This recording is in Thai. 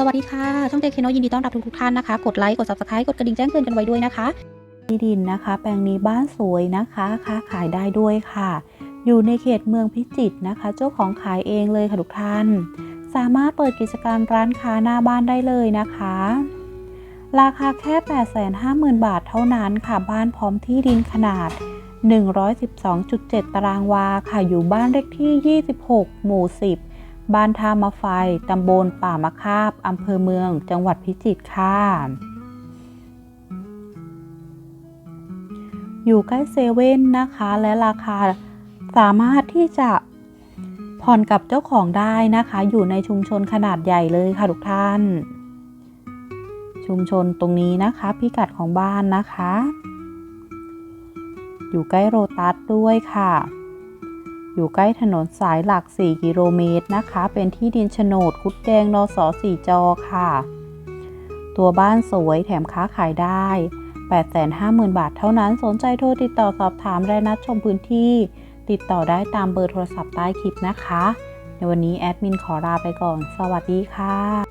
สวัสดีค่ะ ช่องเจคโนยินดีต้อนรับทุกทุกท่านนะคะ กดไลค์ กด subscribe กดกระดิ่งแจ้งเตือนกันไว้ด้วยนะคะ ที่ดินนะคะ แปลงนี้บ้านสวยนะคะ ค้าขายได้ด้วยค่ะ อยู่ในเขตเมืองพิจิตรนะคะ เจ้าของขายเองเลยค่ะทุกท่าน สามารถเปิดกิจการร้านค้าหน้าบ้านได้เลยนะคะ ราคาแค่ 850,000 บาทเท่านั้นค่ะ บ้านพร้อมที่ดินขนาด 112.7 ตารางวาค่ะ อยู่บ้านเลขที่ 26 หมู่ 10 บ้านท่ามะไฟ ตำบลป่ามะคาบ อำเภอเมือง จังหวัดพิจิตรค่ะ อยู่ใกล้เซเว่นนะคะ และราคาสามารถที่จะผ่อนกับเจ้าของได้นะคะ อยู่ในชุมชนขนาดใหญ่เลยค่ะทุกท่าน ชุมชนตรงนี้นะคะ พิกัดของบ้านนะคะ อยู่ใกล้โรตัสด้วยค่ะ อยู่ใกล้ถนนสายหลัก 4 กิโลเมตรนะคะ เป็นที่ดินโฉนดคุดแดงนสสี่จอค่ะ ตัวบ้านสวยแถมค้าขายได้ 850,000 บาทเท่านั้น สนใจโทรติดต่อสอบถามและนัดชมพื้นที่ ติดต่อได้ตามเบอร์โทรศัพท์ใต้คลิปนะคะ ในวันนี้แอดมินขอลาไปก่อน สวัสดีค่ะ